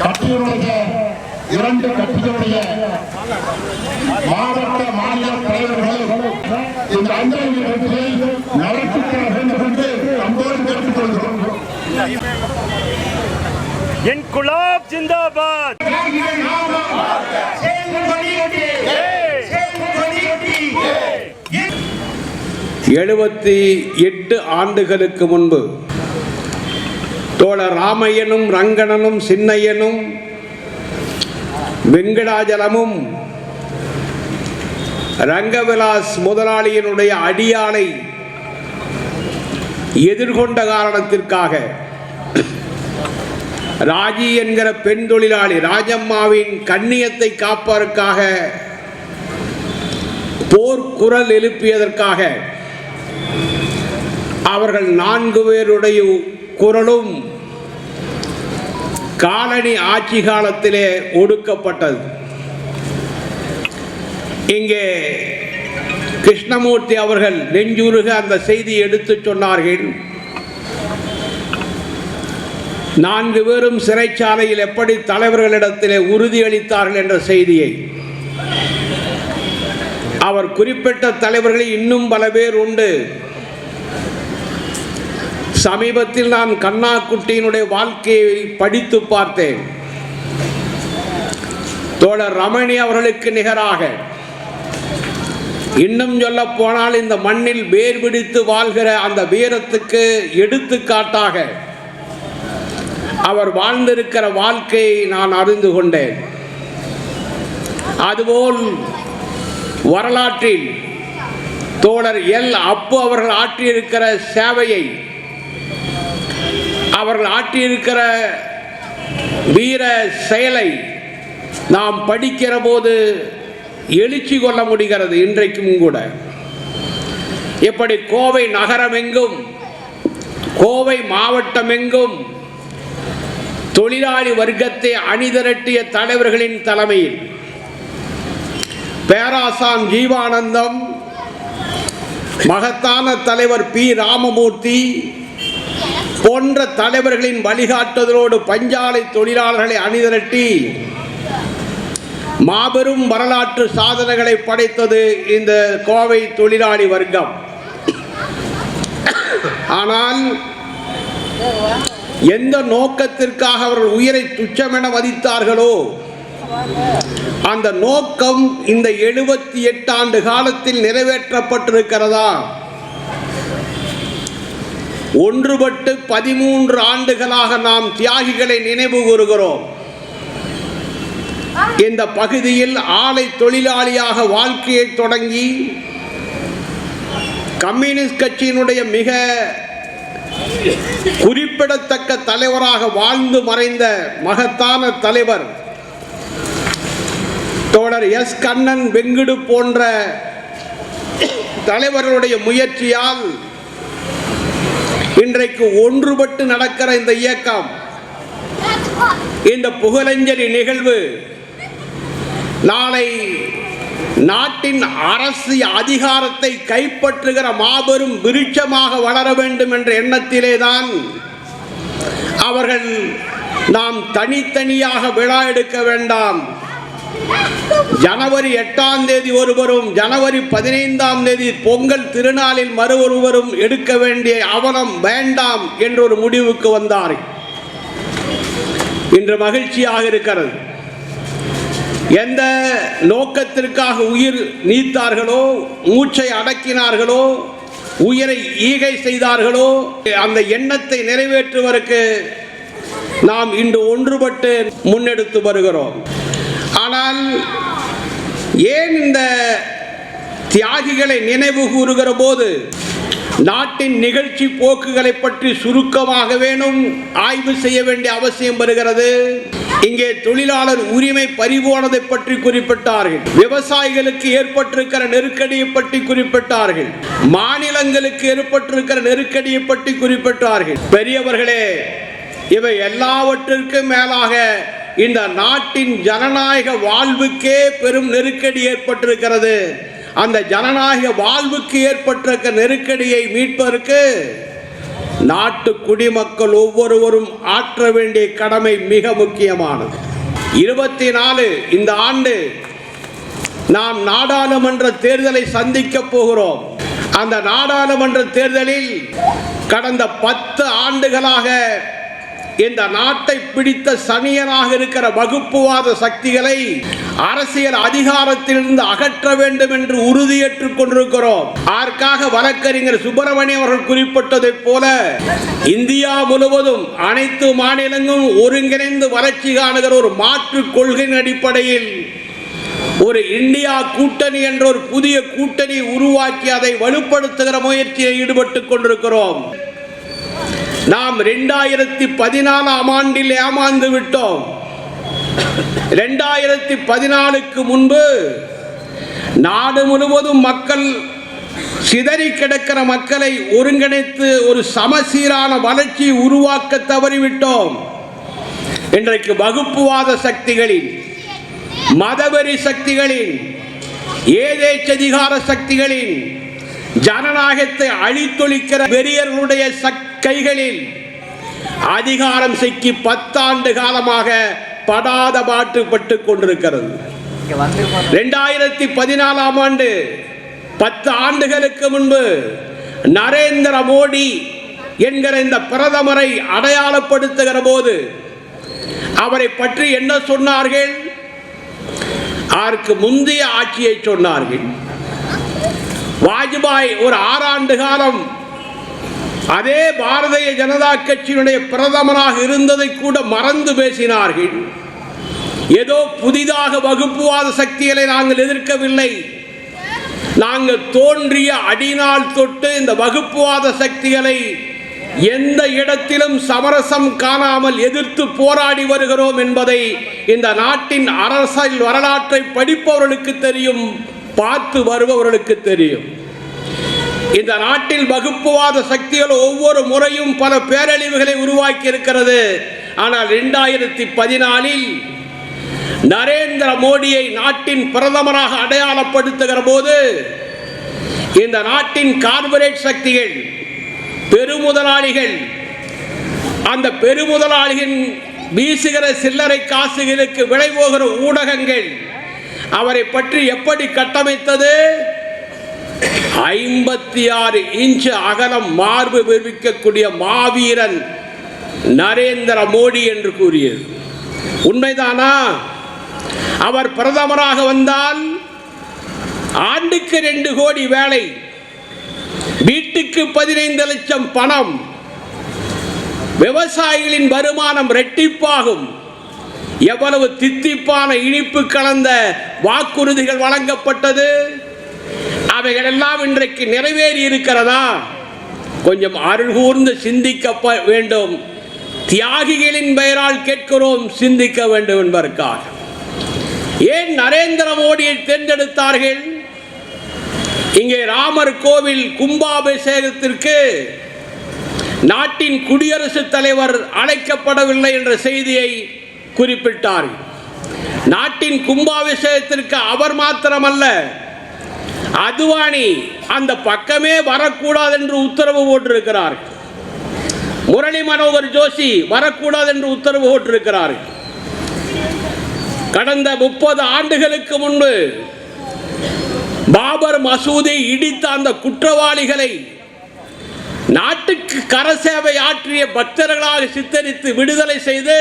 கட்சியினுடைய இரண்டு கட்சிகளுடைய மாவட்ட மாநில தலைவர்களும் இந்த அஞ்சலி நிகழ்ச்சியை நடத்தித்தர வேண்டும் என்று அன்போடு கேட்டுக் கொள்கிறோம் இன்குலாப் ஜிந்தாபாத்! எழுபத்தி எட்டு ஆண்டுகளுக்கு முன்பு தோழர் ராமையனும் ரங்கணனும் சின்னையனும் வெங்கடாஜலமும் ரங்கவிலாஸ் முதலாளியினுடைய அடியாளை எதிர்கொண்ட காரணத்திற்காக ராஜி என்கிற பெண் தொழிலாளி ராஜம்மாவின் கண்ணியத்தை காப்பதற்காக போர்க்குரல் எழுப்பியதற்காக அவர்கள் நான்கு பேருடைய குரலும் காலனி ஆட்சி காலத்திலே ஒடுக்கப்பட்டது. இங்கே கிருஷ்ணமூர்த்தி அவர்கள் நெஞ்சுருக அந்த செய்தியை எடுத்துச் சொன்னார்கள். நான்கு பேரும் சிறைச்சாலையில் எப்படி தலைவர்களிடத்திலே உறுதியளித்தார்கள் என்ற செய்தியை. அவர் குறிப்பிட்ட தலைவர்களில் இன்னும் பல பேர் உண்டு. சமீபத்தில் நான் கண்ணா குட்டியினுடைய வாழ்க்கையை படித்து பார்த்தேன். தோழர் ரமணி அவர்களுக்கு நிகராக. இன்னும் சொல்ல போனால் இந்த மண்ணில் வேர் பிடித்து வாழ்கிற அந்த வீரத்துக்கு எடுத்துக்காட்டாக அவர் வாழ்ந்திருக்கிற வாழ்க்கையை நான் அறிந்து கொண்டேன். அதுபோல் வரலாற்றில் தோழர் எல் அப்பு அவர்கள் ஆற்றியிருக்கிற சேவையை அவர்கள் ஆற்றியிருக்கிற வீர செயலை நாம் படிக்கிற போது எழுச்சி கொள்ள முடிகிறது இன்றைக்கும் கூட. இப்படி கோவை நகரமெங்கும் கோவை மாவட்டமெங்கும் தொழிலாளி வர்க்கத்தை அணிதிரட்டிய தலைவர்களின் தலைமையில் பேராசான் ஜீவானந்தம் மகத்தான தலைவர் பி. ராமமூர்த்தி போன்ற தலைவர்களின் வழிகாட்டுதலோடு பஞ்சாலை தொழிலாளர்களை அணிதிரட்டி மாபெரும் வரலாற்று சாதனைகளை படைத்தது இந்த கோவை தொழிலாளி வர்க்கம். ஆனால் எந்த நோக்கத்திற்காக அவர்கள் உயிரை துச்சமென மதித்தார்களோ அந்த நோக்கம் இந்த எழுபத்தி எட்டு ஆண்டு காலத்தில் நிறைவேற்றப்பட்டிருக்கிறதா? ஒன்றுபட்டு பதிமூன்று ஆண்டுகளாக நாம் தியாகிகளை நினைவு கூறுகிறோம். இந்த பகுதியில் ஆலை தொழிலாளியாக வாழ்க்கையை தொடங்கி கம்யூனிஸ்ட் கட்சியினுடைய மிக குறிப்பிடத்தக்க தலைவராக வாழ்ந்து மறைந்த மகத்தான தலைவர் தோழர் எஸ். கண்ணன் வெங்குடு போன்ற தலைவர்களுடைய முயற்சியால் இன்றைக்கு ஒன்றுபட்டு நடக்கிற இந்த இயக்கம் இந்த புகழஞ்சலி நிகழ்வு நாளை நாட்டின் அரசு அதிகாரத்தை கைப்பற்றுகிற மாபெரும் விருட்சமாக வளர வேண்டும் என்ற எண்ணத்திலே தான் அவர்கள் நாம் தனித்தனியாக விழா எடுக்க வேண்டாம். ஜனவரி எட்டாம் தேதி ஒருவரும் ஜனவரி பதினைந்தாம் தேதி பொங்கல் திருநாளில் மறு ஒருவரும் எடுக்க வேண்டிய அவலம் வேண்டாம் என்ற ஒரு முடிவுக்கு வந்தார். இன்று மகிழ்ச்சியாக இருக்கிறது. எந்த நோக்கத்திற்காக உயிர் நீத்தார்களோ மூச்சை அடக்கினார்களோ உயிரை ஈகை செய்தார்களோ அந்த எண்ணத்தை நிறைவேற்றுவதற்கு நாம் இன்று ஒன்றுபட்டு முன்னெடுத்து வருகிறோம். ஆனால் ஏன் இந்த தியாகிகளை நினைவு கூறுகிற போது நாட்டின் நிகழ்ச்சி போக்குகளை பற்றி சுருக்கமாக வேணும் ஆய்வு செய்ய வேண்டிய அவசியம் வருகிறது? இங்கே தொழிலாளர் உரிமை பறிபோனதை பற்றி குறிப்பிட்டார்கள். விவசாயிகளுக்கு ஏற்பட்டிருக்கிற நெருக்கடியை பற்றி குறிப்பிட்டார்கள். மாநிலங்களுக்கு ஏற்பட்டிருக்கிற நெருக்கடியை பற்றி குறிப்பிட்டார்கள். பெரியவர்களே இவை எல்லாவற்றிற்கும் மேலாக இந்த நாட்டின் ஜனநாயக வாழ்வுக்கே பெரும் நெருக்கடி ஏற்பட்டிருக்கிறது. அந்த ஜனநாயக வாழ்வுக்கு ஏற்பட்டிருக்க நெருக்கடியை மீட்பதற்கு நாட்டு குடிமக்கள் ஒவ்வொருவரும் ஆற்ற வேண்டிய கடமை மிக முக்கியமானது. இருபத்தி நாலு இந்த ஆண்டு நாம் நாடாளுமன்ற தேர்தலை சந்திக்க போகிறோம். அந்த நாடாளுமன்ற தேர்தலில் கடந்த பத்து ஆண்டுகளாக இந்த நாட்டை பிடித்த சனியனாக இருக்கிற வகுப்புவாத சக்திகளை அரசியல் அதிகாரத்திலிருந்து அகற்ற வேண்டும் என்று உறுதியேற்றுக் கொண்டிருக்கிறோம். அதற்காக வழக்கறிஞர் சுப்பிரமணியம் அவர்கள் குறிப்பிட்டதைப் போல இந்தியா முழுவதும் அனைத்து மாநிலங்களும் ஒருங்கிணைந்து வளர்ச்சி காணுகிற ஒரு மாற்று கொள்கையின் அடிப்படையில் ஒரு இந்தியா கூட்டணி என்ற ஒரு புதிய கூட்டணி உருவாக்கி அதை வலுப்படுத்துகிற முயற்சியில் ஈடுபட்டுக் கொண்டிருக்கிறோம். நாம் ரெண்டாயிரத்தி பதினாலாம் ஆண்டில் ஏமாந்து விட்டோம். ரெண்டாயிரத்தி பதினாலுக்கு முன்பு நாடு முழுவதும் மக்கள் சிதறி கிடக்கிற மக்களை ஒருங்கிணைத்து ஒரு சமசீரான வளர்ச்சியை உருவாக்க தவறிவிட்டோம். இன்றைக்கு வகுப்புவாத சக்திகளின் மதவெறி சக்திகளின் ஏதேச்சதிகார சக்திகளின் ஜனநாயகத்தை அழித்தொழிக்கிற வெறியர்களுடைய சக்தி கைகளில் அதிகாரம் சிக்கி பத்தாண்டு காலமாக படாத பாட்டுப்பட்டு கொண்டிருக்கிறது. ரெண்டாயிரத்தி பதினாலாம் ஆண்டு பத்து ஆண்டுகளுக்கு முன்பு நரேந்திர மோடி என்கிற இந்த பிரதமரை அடையாளப்படுத்துகிற போது அவரை பற்றி என்ன சொன்னார்கள்? அதற்கு முந்தைய ஆட்சியை சொன்னார்கள். வாஜ்பாய் ஒரு ஆறாண்டு காலம் அதே பாரதிய ஜனதா கட்சியினுடைய பிரதமராக இருந்ததை கூட மறந்து பேசினார்கள். ஏதோ புதிதாக வகுப்புவாத சக்திகளை நாங்கள் எதிர்க்கவில்லை. நாங்கள் தோன்றிய அடிநாள் தொட்டு இந்த வகுப்புவாத சக்திகளை எந்த இடத்திலும் சமரசம் காணாமல் எதிர்த்து போராடி வருகிறோம் என்பதை இந்த நாட்டின் அரசியல் வரலாற்றை படிப்பவர்களுக்கு தெரியும் பார்த்து வருபவர்களுக்கு தெரியும். இந்த நாட்டில் வகுப்புவாத சக்திகள் ஒவ்வொரு முறையும் பல பேரழிவுகளை உருவாக்கி இருக்கிறது ஆனால் இரண்டாயிரத்தி பதினாலில் நரேந்திர மோடியை நாட்டின் பிரதமராக அடையாளப்படுத்துகிற போது இந்த நாட்டின் கார்பரேட் சக்திகள் பெருமுதலாளிகள் அந்த பெருமுதலாளிகள் வீசுகிற சில்லறை காசுகளுக்கு விலைவோகிற ஊடகங்கள் அவரை பற்றி எப்படி கட்டமைத்தது? ஐம்பத்தி ஆறு இன்ச் அகலம் மார்பு விரிவிக்கக்கூடிய மாவீரன் நரேந்திர மோடி என்று கூறியது. உண்மைதானா? அவர் பிரதமராக வந்தால் ஆண்டுக்கு ரெண்டு கோடி வேலை வீட்டுக்கு பதினைந்து லட்சம் பணம் விவசாயிகளின் வருமானம் ரெட்டிப்பாகும் எவ்வளவு தித்திப்பான இனிப்பு கலந்த வாக்குறுதிகள் வழங்கப்பட்டது? அவைகள் எல்லாம் இன்றைக்கு நிறைவேறி இருக்கிறதா? கொஞ்சம் அருள் கூர்ந்து சிந்திக்க வேண்டும். தியாகிகளின் பெயரால் கேட்கிறோம் சிந்திக்க வேண்டும் என்பதற்காக. ஏன் நரேந்திர மோடியை தேர்ந்தெடுத்தார்கள்? இங்கே ராமர் கோவில் கும்பாபிஷேகத்திற்கு நாட்டின் குடியரசுத் தலைவர் அழைக்கப்படவில்லை என்ற செய்தியை குறிப்பிட்டார் நாட்டின் கும்பாபிஷேகத்திற்கு அவர் மாத்திரமல்ல அத்வானி அந்த பக்கமே வரக்கூடாது என்று உத்தரவு போட்டிருக்கிறார். முரளி மனோகர் ஜோஷி வரக்கூடாது என்று உத்தரவு போட்டிருக்கிறார். கடந்த முப்பது ஆண்டுகளுக்கு முன்பு பாபர் மசூதை இடித்த அந்த குற்றவாளிகளை நாட்டுக்கு கரசேவை ஆற்றிய பக்தர்களாக சித்தரித்து விடுதலை செய்து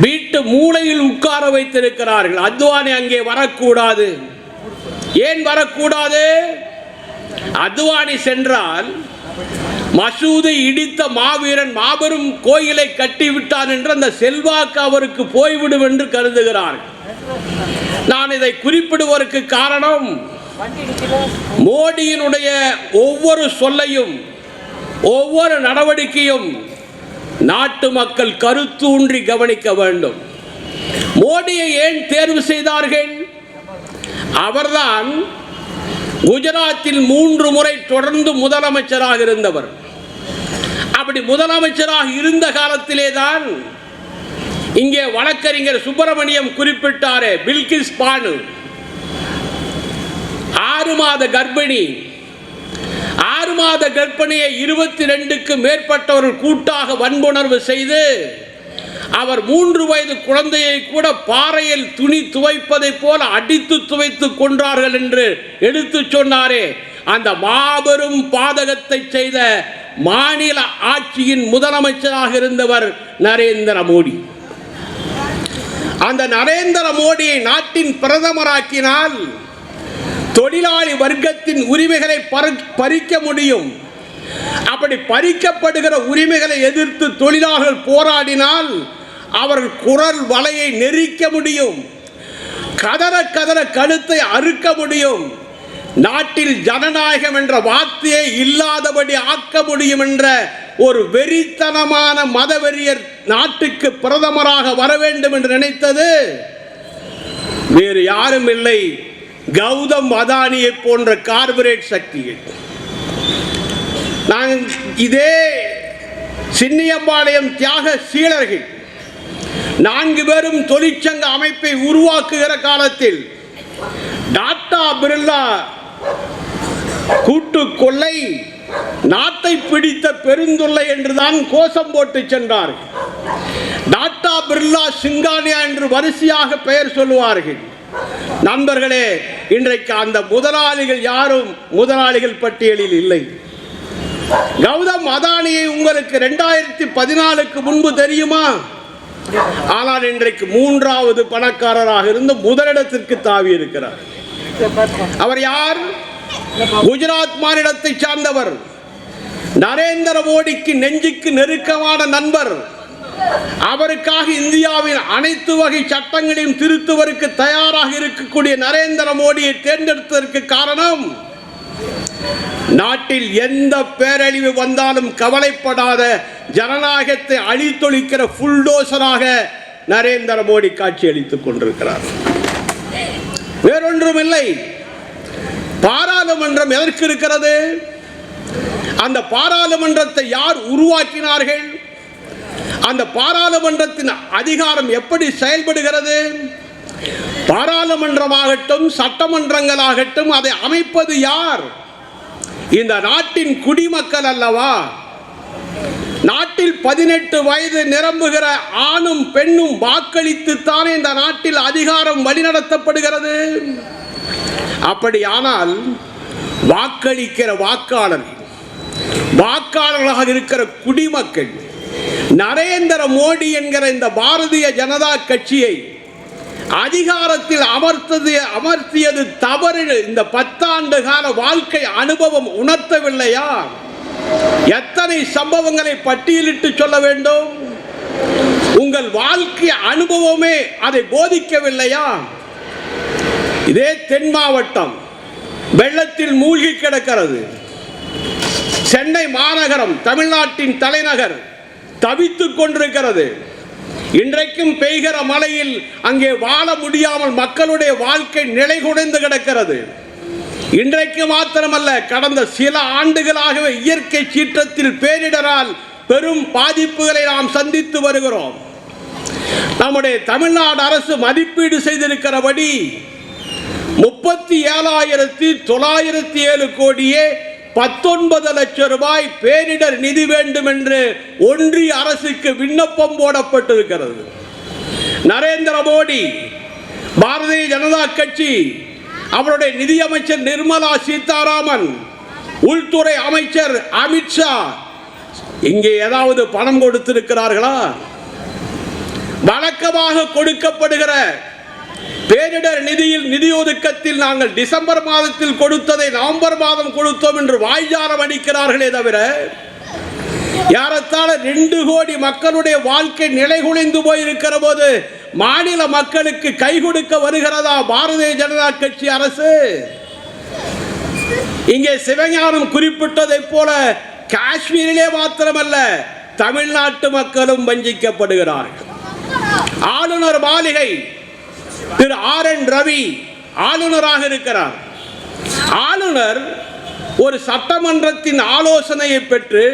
வீட்டு மூளையில் உட்கார வைத்திருக்கிறார்கள். அத்வானி அங்கே வரக்கூடாது. ஏன் வரக்கூடாது? அத்வானி சென்றால் மசூதை இடித்த மாவீரன் மாபெரும் கோயிலை கட்டிவிட்டான் என்று அந்த செல்வாக்கு அவருக்கு போய்விடும் என்று கருதுகிறார். நான் இதை குறிப்பிடுவதற்கு காரணம் மோடியினுடைய ஒவ்வொரு சொல்லையும் ஒவ்வொரு நடவடிக்கையும் நாட்டு மக்கள் கருத்தூன்றி கவனிக்க வேண்டும். மோடியை ஏன் தேர்வு செய்தார்கள்? அவர்தான் குஜராத்தில் மூன்று முறை தொடர்ந்து முதலமைச்சராக இருந்தவர். அப்படி முதலமைச்சராக இருந்த காலத்திலே தான் இங்கே வழக்கறிஞர் சுப்பிரமணியம் குறிப்பிட்டாரே பில்கிஸ் பானு ஆறு மாத கர்ப்பிணி. ஆறு மாத கர்ப்பிணியை இருபத்தி ரெண்டுக்கு மேற்பட்டவர்கள் கூட்டாக வன்புணர்வு செய்து அவர் மூன்று வயது குழந்தையை கூட பாறையில் துணி துவைப்பதைப் போல அடித்து துவைத்து கொன்றார்கள் என்று எடுத்து சொன்னாரே. அந்த மாபெரும் பாதகத்தை செய்த மாநில ஆட்சியின் முதலமைச்சராக இருந்தவர் நரேந்திர மோடி. அந்த நரேந்திர மோடியை நாட்டின் பிரதமராக்கினால் தொழிலாளி வர்க்கத்தின் உரிமைகளை பறிக்க முடியும். அப்படி பறிக்கப்படுகிற உரிமைகளை எதிர்த்து தொழிலாளர்கள் போராடினால் அவர்கள் குரல் வலையை நெரிக்க முடியும். கதற கதற கழுத்தை அறுக்க முடியும். நாட்டில் ஜனநாயகம் என்ற வார்த்தையை இல்லாதபடி ஆக்க முடியும் என்ற ஒரு வெறித்தனமான மதவெறியர் நாட்டுக்கு பிரதமராக வர வேண்டும் என்று நினைத்தது. வேறு யாரும் இல்லை. கௌதம் அதானியை போன்ற கார்பரேட் சக்திகள். நாங்கள் இதே சின்னியம்பாளையம் தியாக சீலர்கள் நான்கு பேரும் தொழிற்சங்க அமைப்பை உருவாக்குகிற காலத்தில் டாட்டா பிர்லா கூட்டு கொள்ளை நாட்டை பிடித்த பெருந்தொல்லை என்றுதான் கோஷம் போட்டு சென்றார்கள். டாட்டா பிர்லா சிங்கானியா என்று வரிசையாக பெயர் சொல்லுவார்கள். நண்பர்களே இன்றைக்கு அந்த முதலாளிகள் யாரும் முதலாளிகள் பட்டியலில் இல்லை. கௌதம் அதானியை உங்களுக்கு ரெண்டாயிரத்தி பதினாலுக்கு முன்பு தெரியுமா? ஆனால் இன்றைக்கு மூன்றாவது பணக்காரராக இருந்து முதலிடத்திற்கு தாவி இருக்கிறார். அவர் யார்? குஜராத் மாநிலத்தை சார்ந்தவர். நரேந்திர மோடிக்கு நெஞ்சுக்கு நெருக்கமான நண்பர். அவருக்காக இந்தியாவின் அனைத்து வகை சட்டங்களையும் திருத்துவதற்கு தயாராக இருக்கக்கூடிய நரேந்திர மோடியை தேர்ந்தெடுத்ததற்கு காரணம் நாட்டில் எந்த பேரழிவு வந்தாலும் கவலைப்படாத ஜனநாயகத்தை அழித்தொழிக்கிற புல்டோசராக நரேந்திர மோடி காட்சி அளித்துக் கொண்டிருக்கிறார். வேறொன்றும் இல்லை. பாராளுமன்றம் எதற்கு இருக்கிறது? அந்த பாராளுமன்றத்தை யார் உருவாக்கினார்கள்? அந்த பாராளுமன்றத்தின் அதிகாரம் எப்படி செயல்படுகிறது? பாராளுமன்றமாகட்டும் சட்டமன்றங்களாகட்டும் அதை அமைப்பது யார்? இந்த நாட்டின் குடிமக்கள் அல்லவா? நாட்டில் பதினெட்டு வயது நிரம்புகிற ஆணும் பெண்ணும் வாக்களித்துத்தானே இந்த நாட்டில் அதிகாரம் வழிநடத்தப்படுகிறது? அப்படியானால் வாக்களிக்கிற வாக்காளர் வாக்காளர்களாக இருக்கிற குடிமக்கள் நரேந்திர மோடி என்கிற இந்த பாரதிய ஜனதா கட்சியை அதிகாரத்தில் அமர்த்தது அமர்த்தியது தவறு இந்த பத்தாண்டு கால வாழ்க்கை அனுபவம் உணர்த்தவில்லையா? எத்தனை சம்பவங்களை பட்டியலிட்டு சொல்ல வேண்டும்? உங்கள் வாழ்க்கை அனுபவமே அதை போதிக்கவில்லையா? இதே தென் மாவட்டம் வெள்ளத்தில் மூழ்கி கிடக்கிறது. சென்னை மாநகரம் தமிழ்நாட்டின் தலைநகர் தவித்துக் கொண்டிருக்கிறது. இன்றைக்கும் பெய்கிற மழையில் அங்கே வாழ முடியாமல் மக்களுடைய வாழ்க்கை நிலை குடைந்து கிடக்கிறது. இன்றைக்கு மாத்திரமல்ல கடந்த சில ஆண்டுகளாகவே இயற்கை சீற்றத்தில் பேரிடரால் பெரும் பாதிப்புகளை நாம் சந்தித்து வருகிறோம். நம்முடைய தமிழ்நாடு அரசு மதிப்பீடு செய்திருக்கிறபடி முப்பத்தி ஏழாயிரத்தி தொள்ளாயிரத்தி ஏழு கோடியே பத்தொன்பது லட்சம் ரூபாய் பேரிடர் நிதி வேண்டும் என்று ஒன்றிய அரசுக்கு விண்ணப்பம் போடப்பட்டிருக்கிறது. நரேந்திர மோடி பாரதிய ஜனதா கட்சி அவருடைய நிதியமைச்சர் நிர்மலா சீதாராமன் உள்துறை அமைச்சர் அமித்ஷா இங்கே ஏதாவது பணம் கொடுத்திருக்கிறார்களா? வழக்கமாக கொடுக்கப்படுகிற பேரிடர் நிதியில் நிதி ஒதுக்கத்தில் நாங்கள் டிசம்பர் மாதத்தில் கொடுத்ததை நவம்பர் மாதம் கொடுத்தோம் என்று வாய்ஜாரம் அடிக்கிறார்களே தவிர ஏறத்தாழ ரெண்டு கோடி மக்களுடைய வாழ்க்கை நிலைகுலைந்து போயிருக்கிற போது மாநில மக்களுக்கு கை கொடுக்க வருகிறதா பாரதிய ஜனதா கட்சி அரசு? இங்கே சிவஞானம் குறிப்பிட்டதைப் போல காஷ்மீரிலே மாத்திரமல்ல தமிழ்நாட்டு மக்களும் வஞ்சிக்கப்படுகிறார்கள். ஆளுநர் மாளிகை திரு ஆர் என் ரவி ஆளுநராக இருக்கிறார். ஆளுநர் ஒரு சட்டமன்றத்தின் ஆலோசனையை பெற்று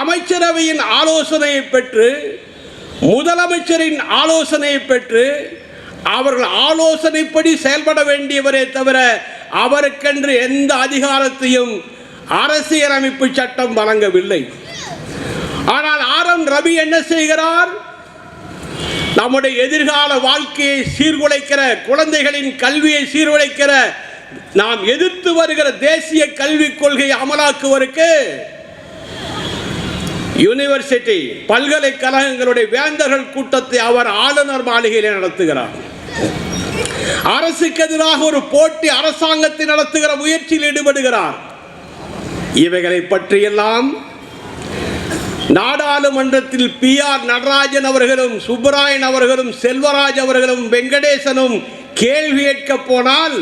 அமைச்சரவையின் ஆலோசனையை பெற்று முதலமைச்சரின் ஆலோசனையை பெற்று அவர்கள் ஆலோசனைப்படி செயல்பட வேண்டியவரே தவிர அவருக்கென்று எந்த அதிகாரத்தையும் அரசியலமைப்பு சட்டம் வழங்கவில்லை. ஆனால் ஆர் எம் ரவி என்ன செய்கிறார்? நம்முடைய எதிர்கால வாழ்க்கையை சீர்குலைக்கிற குழந்தைகளின் கல்வியை சீர்குலைக்கிற நாம் எதிர்த்து வருகிற தேசிய கல்விக் கொள்கையை அமலாக்குவதற்கு யூனிவர்சிட்டி பல்கலைக்கழகங்களுடைய வேந்தர்கள் கூட்டத்தை அவர் ஆளுநர் மாளிகையில் நடத்துகிறார். அரசுக்கு எதிராக ஒரு போட்டி அரசாங்கத்தை நடத்துகிற முயற்சியில் ஈடுபடுகிறார். இவைகளை பற்றியெல்லாம் நாடாளுமன்றத்தில் பி ஆர் நடராஜன் அவர்களும் சுப்பராயன் அவர்களும் செல்வராஜ் அவர்களும் வெங்கடேசனும் கேள்வி கேட்க போனால்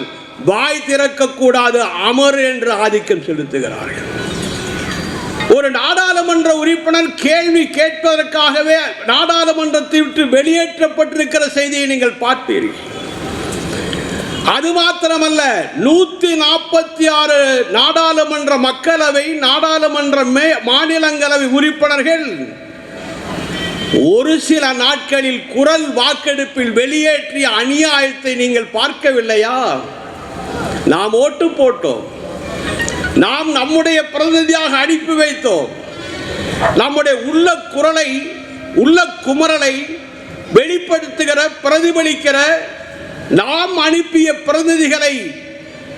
வாய் திறக்கக்கூடாது அமர் என்று ஆதிக்கம் செலுத்துகிறார்கள். ஒரு நாடாளுமன்ற உறுப்பினர் கேள்வி கேட்பதற்காகவே நாடாளுமன்றத்தை விட்டு வெளியேற்றப்பட்டிருக்கிற செய்தியை நீங்கள் பார்ப்பீர்கள். அது மாத்திரமல்ல நூத்தி நாற்பத்தி ஆறு நாடாளுமன்ற மக்களவை நாடாளுமன்ற மே மாநிலங்களவை உறுப்பினர்கள் ஒரு சில நாட்களில் குரல் வாக்கெடுப்பில் வெளியேற்றிய அநியாயத்தை நீங்கள் பார்க்கவில்லையா? நாம் ஓட்டு போட்டோம். நாம் நம்முடைய பிரதிநிதியாக அனுப்பி வைத்தோம். நம்முடைய உள்ள குரலை உள்ள குமரலை வெளிப்படுத்துகிற பிரதிபலிக்கிற நாம் அனுப்பிய பிரதிநிதிகளை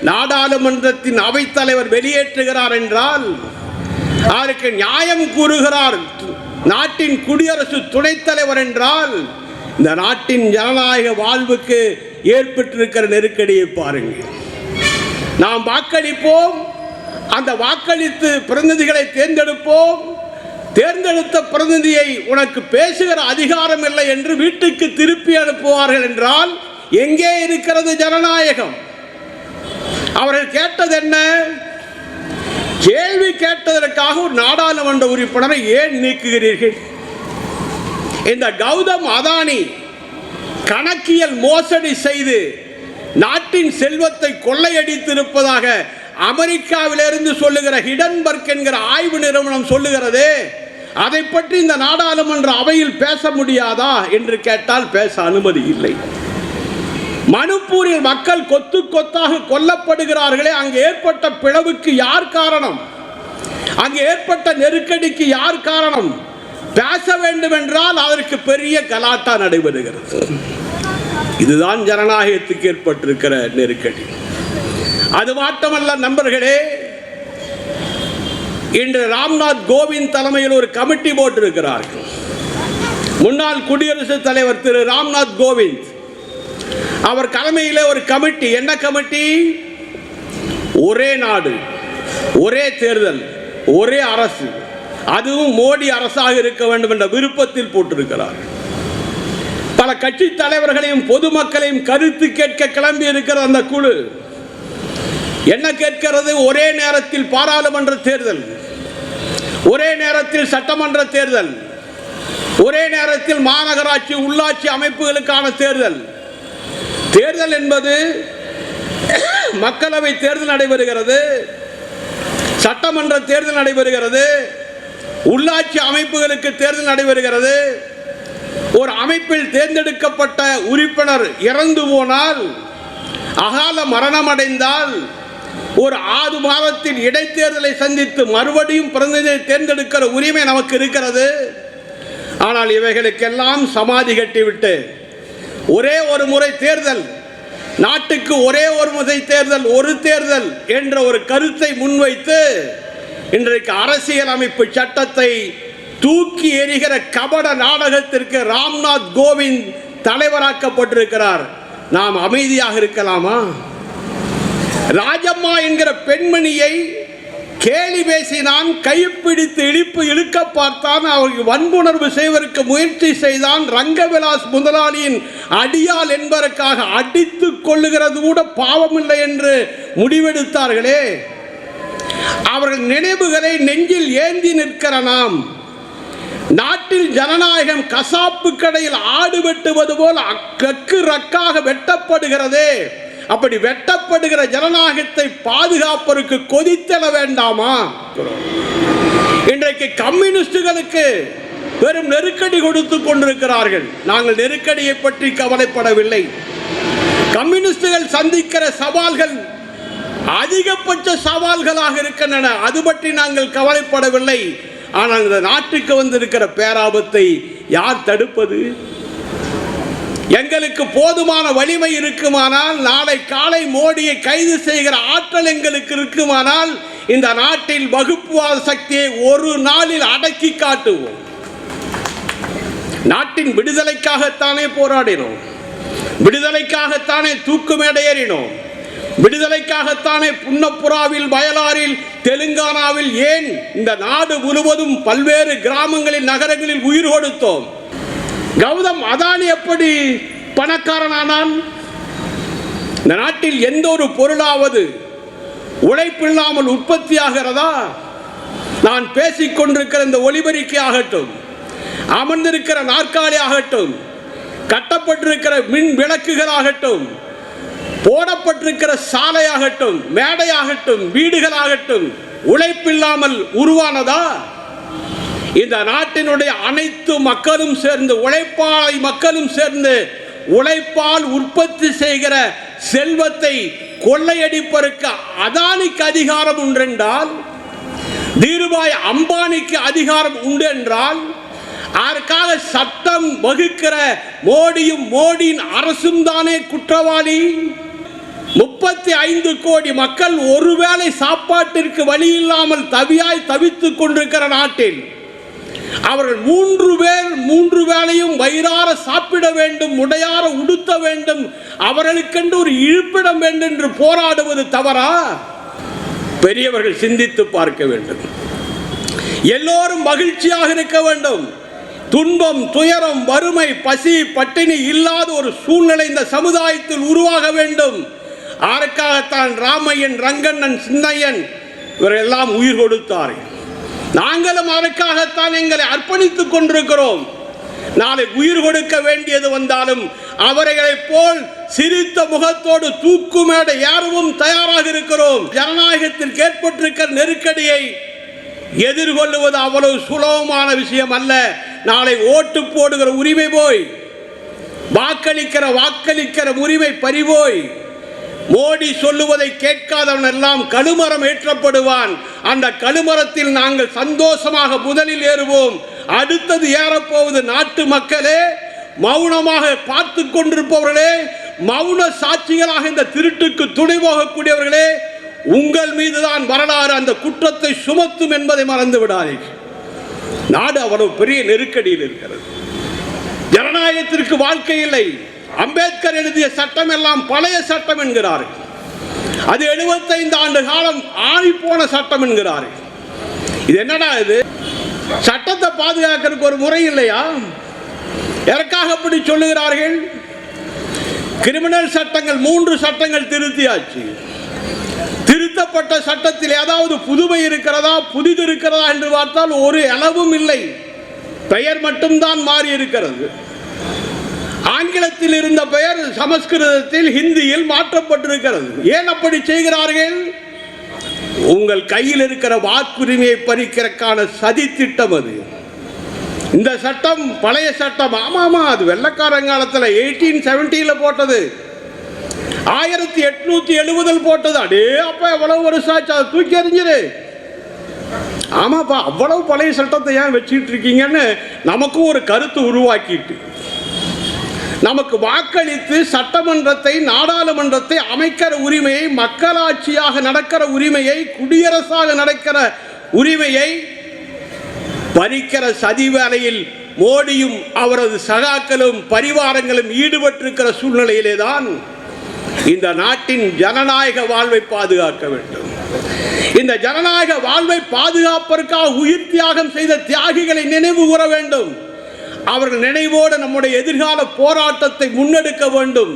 நாடாளுமன்றத்தின் அவைத்தலைவர் வெளியேற்றுகிறார் என்றால் அவருக்கு நியாயம் கூறுகிறார் நாட்டின் குடியரசு துணைத் தலைவர் என்றால் இந்த நாட்டின் ஜனநாயக வாழ்வுக்கு ஏற்பட்டிருக்கிற நெருக்கடியை பாருங்கள். நாம் வாக்களிப்போம் அந்த வாக்களித்து பிரதிநிதிகளை தேர்ந்தெடுப்போம். தேர்ந்தெடுத்த பிரதிநிதியை உனக்கு பேசுகிற அதிகாரம் இல்லை என்று வீட்டுக்கு திருப்பி அனுப்புவார்கள் என்றால் எங்கே இருக்கிறது ஜனநாயகம்? அவர்கள் கேட்டது என்ன? கேள்வி கேட்டதற்காக ஒரு நாடாளுமன்ற உறுப்பினரை ஏன் நீக்குகிறீர்கள்? இந்த கௌதம் அதானி கணக்கியல் மோசடி செய்து நாட்டின் செல்வத்தை கொள்ளையடித்திருப்பதாக அமெரிக்காவிலிருந்து சொல்லுகிற ஹிடன்பர்க் என்கிற ஆய்வு நிறுவனம் சொல்லுகிறதே. அதை பற்றி இந்த நாடாளுமன்ற அவையில் பேச முடியாதா? என்று கேட்டால் பேச அனுமதி இல்லை. மணிப்பூரில் மக்கள் கொத்து கொத்தாக கொல்லப்படுகிறார்களே அங்கு ஏற்பட்ட பிளவுக்கு யார் காரணம்? அங்கு ஏற்பட்ட நெருக்கடிக்கு யார் காரணம்? பேச வேண்டும் என்றால் அதற்கு பெரிய கலாட்டா நடைபெறுகிறது. இதுதான் ஜனநாயகத்துக்கு ஏற்பட்டிருக்கிற நெருக்கடி. அது மாட்டமல்ல நண்பர்களே இன்று ராம்நாத் கோவிந்த் தலைமையில் ஒரு கமிட்டி போட்டிருக்கிறார்கள். முன்னாள் குடியரசுத் தலைவர் திரு ராம்நாத் கோவிந்த் அவர் தலைமையில் ஒரு கமிட்டி. என்ன கமிட்டி? ஒரே நாடு ஒரே தேர்தல் ஒரே அரசு. அதுவும் மோடி அரசாக இருக்க வேண்டும் என்ற விருப்பத்தில் போட்டிருக்கிறார். பல கட்சி தலைவர்களையும் பொதுமக்களையும் கருத்து கேட்க கிளம்பி இருக்கிற அந்த குழு என்ன கேட்கிறது? ஒரே நேரத்தில் பாராளுமன்ற தேர்தல் ஒரே நேரத்தில் சட்டமன்ற தேர்தல் ஒரே நேரத்தில் மாநகராட்சி உள்ளாட்சி அமைப்புகளுக்கான தேர்தல் தேர்தல் என்பது மக்களவை தேர்தல் நடைபெறுகிறது சட்டமன்ற தேர்தல் நடைபெறுகிறது உள்ளாட்சி அமைப்புகளுக்கு தேர்தல் நடைபெறுகிறது. ஒரு அமைப்பில் தேர்ந்தெடுக்கப்பட்ட உறுப்பினர் இறந்து போனால் அகால மரணம் அடைந்தால் ஒரு ஆறு மாதத்தில் இடைத்தேர்தலை சந்தித்து மறுபடியும் பிரதிநிதியை தேர்ந்தெடுக்கிற உரிமை நமக்கு இருக்கிறது. ஆனால் இவைகளுக்கெல்லாம் சமாதி கட்டிவிட்டு ஒரே ஒரு முறை தேர்தல் நாட்டுக்கு ஒரே ஒரு முறை தேர்தல் ஒரு தேர்தல் என்ற ஒரு கருத்தை முன்வைத்து இன்றைக்கு அரசியல் அமைப்பு சட்டத்தை தூக்கி எறிகிற கபட நாடகத்திற்கு ராம்நாத் கோவிந்த் தலைவராக்கப்பட்டிருக்கிறார். நாம் அமைதியாக இருக்கலாமா? ராஜம்மா என்கிற பெண்மணியை கேலி பேசினான் கைப்பிடித்து இழிப்பு இழுக்க பார்த்தான். அவருக்கு வன்புணர்வு செய்வதற்கு முயற்சி செய்தான். ரங்கவிலாஸ் முதலாளியின் அடியால் என்பதற்காக அடித்து கொள்ளுகிறது கூட பாவமில்லை என்று முடிவெடுத்தார்களே. அவர்கள் நினைவுகளை நெஞ்சில் ஏந்தி நிற்கிற நாம் நாட்டில் ஜனநாயகம் கசாப்பு கடையில் ஆடு வெட்டுவது போல் அக்கக்கு ரக்காக வெட்டப்படுகிறதே. அப்படி வெட்டப்படுகிற ஜனநாயகத்தை பாதுகாப்பதற்கு கொதித்தல வேண்டாமா? இன்றைக்கு கம்யூனிஸ்டுகளுக்கு பெரும் நெருக்கடி கொடுத்து கொண்டிருக்கிறார்கள். நாங்கள் நெருக்கடியை பற்றி கவலைப்படவில்லை. கம்யூனிஸ்டுகள் சந்திக்கிற சவால்கள் அதிகபட்ச சவால்களாக இருக்கின்றன. அது பற்றி நாங்கள் கவலைப்படவில்லை. ஆனால் இந்த நாட்டுக்கு வந்திருக்கிற பேராபத்தை யார் தடுப்பது? எங்களுக்கு போதுமான வலிமை இருக்குமானால் நாளை காலை மோடியை கைது செய்கிற ஆற்றல் எங்களுக்கு இருக்குமானால் இந்த நாட்டில் வகுப்புவாத சக்தியை ஒரு நாளில் அடக்கி காட்டுவோம். நாட்டின் விடுதலைக்காகத்தானே போராடினோம். விடுதலைக்காகத்தானே தூக்கு மேடையேறினோம் விடுதலைக்காகத்தானே புன்னப்புறாவில் வயலாறில் தெலுங்கானாவில் ஏன் இந்த நாடு முழுவதும் பல்வேறு கிராமங்களில் நகரங்களில் உயிர் கொடுத்தோம்? கௌதம் அதானி எப்படி பணக்காரனானான்? இந்த நாட்டில் எந்த ஒரு பொருளாவது உழைப்பில்லாமல் உற்பத்தி ஆகிறதா நான் பேசிக் கொண்டிருக்கிற இந்த ஒலிபெருக்கி ஆகட்டும் அமர்ந்திருக்கிற நாற்காலி ஆகட்டும் கட்டப்பட்டிருக்கிற மின் விளக்குகள் ஆகட்டும் போடப்பட்டிருக்கிற சாலையாகட்டும் மேடையாகட்டும் வீடுகளாகட்டும் உழைப்பில்லாமல் உருவானதா? இந்த நாட்டினுடைய அனைத்து மக்களும் சேர்ந்து உழைப்பாளை மக்களும் சேர்ந்து உழைப்பால் உற்பத்தி செய்கிற செல்வத்தை கொள்ளையடிப்பதற்கு அதானிக்கு அதிகாரம் உண்டென்றால் தீருபாய் அம்பானிக்கு அதிகாரம் உண்டு என்றால் அதற்காக சட்டம் வகுக்கிற மோடியும் மோடியின் அரசும் தானே குற்றவாளி? முப்பத்தி ஐந்து கோடி மக்கள் ஒருவேளை சாப்பாட்டிற்கு வழி இல்லாமல் தவியாய் தவித்துக் கொண்டிருக்கிற நாட்டில் அவர்கள் மூன்று பேர் மூன்று வேளையும் வயிறார சாப்பிட வேண்டும் உடையார உடுத்த வேண்டும் அவர்களுக்கென்று ஒரு இருப்பிடம் வேண்டும் என்று போராடுவது தவறா? பெரியவர்கள் சிந்தித்து பார்க்க வேண்டும். எல்லோரும் மகிழ்ச்சியாக இருக்க வேண்டும். துன்பம் துயரம் வறுமை பசி பட்டினி இல்லாத ஒரு சூழ்நிலை இந்த சமுதாயத்தில் உருவாக வேண்டும். அதற்காகத்தான் ராமையன் ரங்கண்ணன் சின்னையன் இவரெல்லாம் உயிர் கொடுத்தார்கள். நாங்களும் அதற்காகத்தான் எங்களை அர்ப்பணித்துக் கொண்டிருக்கிறோம். நாளை உயிர் கொடுக்க வேண்டியது வந்தாலும் அவர்களைப் போல் சிரித்த முகத்தோடு தூக்கு மேடை ஏறவும் தயாராக இருக்கிறோம். ஜனநாயகத்திற்கு ஏற்பட்டிருக்கிற நெருக்கடியை எதிர்கொள்ளுவது அவ்வளவு சுலபமான விஷயம் அல்ல. நாளை ஓட்டு போடுகிற உரிமை போய் வாக்களிக்கிற வாக்களிக்கிற உரிமை பறிபோய் மோடி சொல்லுவதை கேட்காதவன் எல்லாம் கழுமரம் ஏற்றப்படுவான். அந்த கழுமரத்தில் நாங்கள் சந்தோஷமாக முதலில் ஏறுவோம். அடுத்தது ஏறப்போவது நாட்டு மக்களே மௌனமாக பார்த்து கொண்டிருப்பவர்களே மௌன சாட்சிகளாக இந்த திருட்டுக்கு துணை போகக்கூடியவர்களே உங்கள் மீதுதான் வரலாறு அந்த குற்றத்தை சுமத்தும் என்பதை மறந்து விடாதீர்கள். நாடு அவ்வளவு பெரிய நெருக்கடியில் இருக்கிறது. ஜனநாயகத்திற்கு வாழ்க்கை இல்லை. அம்பேத்கர் எழுதிய சட்டம் எல்லாம் பழைய சட்டம் என்கிறார்கள் அது 75 ஆண்டு காலம் ஆணி போன சட்டம் என்கிறார்கள் இது என்னடா இது? சட்டத்தை பாதுகாக்கிறதுக்கு ஒரு முறை இல்லையா? எதற்காக அப்படி சொல்லுகிறார்கள்? கிரிமினல் சட்டங்கள் மூன்று சட்டங்கள் திருத்தியாச்சு. திருத்தப்பட்ட சட்டத்தில் ஏதாவது புதுமை இருக்கிறதா புதிது இருக்கிறதா என்று பார்த்தால் ஒரு அளவும் இல்லை. பெயர் மட்டும்தான் மாறி இருக்கிறது. ஆங்கிலத்தில் இருந்த பெயர் சமஸ்கிருதத்தில் ஹிந்தியில் மாற்றப்பட்டிருக்கிறது. ஏன் அப்படி செய்கிறார்கள்? உங்கள் கையில் இருக்கிற வாக்குரிமையை பறிக்கிறதுக்கான சதி திட்டம் அது. இந்த சட்டம் பழைய சட்டம். ஆமாமா அது வெள்ளக்காரங்காலத்தில் எயிட்டீன் செவன்டியில் போட்டது. ஆயிரத்தி எட்நூத்தி எழுபதில் போட்டது. அடே அப்ப எவ்வளவு வருஷம் ஆச்சு? அதை தூக்கி எறிஞ்சிரு. ஆமாப்பா அவ்வளவு பழைய சட்டத்தை ஏன் வச்சுட்டு இருக்கீங்கன்னு நமக்கும் ஒரு கருத்து உருவாக்கிட்டு. நமக்கு வாக்களித்து சட்டமன்றத்தை நாடாளுமன்றத்தை அமைக்கிற உரிமையை மக்களாட்சியாக நடக்கிற உரிமையை குடியரசாக நடக்கிற உரிமையை பறிக்கிற சதி வேலையில் மோடியும் அவரது சகாக்களும் பரிவாரங்களும் ஈடுபட்டிருக்கிற சூழ்நிலையிலே தான் இந்த நாட்டின் ஜனநாயக வாழ்வை பாதுகாக்க வேண்டும். இந்த ஜனநாயக வாழ்வை பாதுகாப்பதற்காக உயிர் தியாகம் செய்த தியாகிகளை நினைவு கூற வேண்டும். அவர்கள் நினைவோடு நம்முடைய எதிர்கால போராட்டத்தை முன்னெடுக்க வேண்டும்.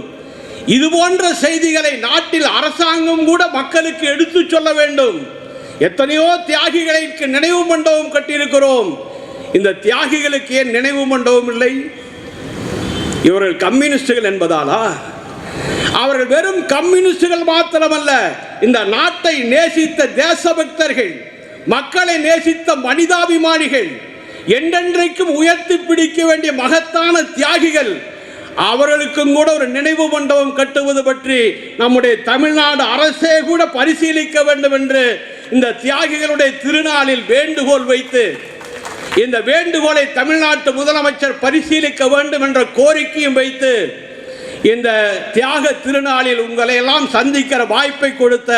இது போன்ற செய்திகளை நாட்டில் அரசாங்கம் கூட மக்களுக்கு எடுத்துச் சொல்ல வேண்டும். எத்தனையோ தியாகிகளுக்கு நினைவு மண்டபம் கட்டியிருக்கிறோம். இந்த தியாகிகளுக்கு ஏன் நினைவு மண்டபம் இல்லை? இவர்கள் கம்யூனிஸ்டுகள் என்பதாலா? அவர்கள் வெறும் கம்யூனிஸ்டுகள் மாத்திரமல்ல இந்த நாட்டை நேசித்த தேசபக்தர்கள் மக்களை நேசித்த மனிதாபிமானிகள் என்றென்றைக்கும் உயர்த்தி பிடிக்க வேண்டிய மகத்தான தியாகிகள் அவர்களுக்கும் கூட ஒரு நினைவு மண்டபம் கட்டுவது பற்றி நம்முடைய தமிழ்நாடு அரசே கூட பரிசீலிக்க வேண்டும் என்று இந்த தியாகிகளுடைய திருநாளில் வேண்டுகோள் வைத்து இந்த வேண்டுகோளை தமிழ்நாட்டு முதலமைச்சர் பரிசீலிக்க வேண்டும் என்ற கோரிக்கையும் வைத்து இந்த தியாக திருநாளில் உங்களை எல்லாம் சந்திக்கிற வாய்ப்பை கொடுத்த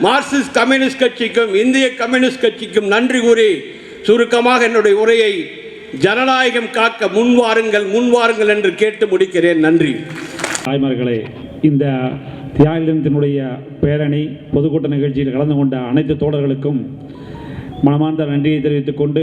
மார்க்சிஸ்ட் கம்யூனிஸ்ட் கட்சிக்கும் இந்திய கம்யூனிஸ்ட் கட்சிக்கும் நன்றி கூறி சுருக்கமாக என்னுடைய உரையை ஜனநாயகம் காக்க முன்வாருங்கள் முன்வாருங்கள் என்று கேட்டு முடிக்கிறேன். நன்றி. தாய்மார்களே இந்த தியாக தினத்தினுடைய பேரணி பொதுக்கூட்ட நிகழ்ச்சியில் கலந்து கொண்ட அனைத்து தோழர்களுக்கும் மனமார்ந்த நன்றியை தெரிவித்துக் கொண்டு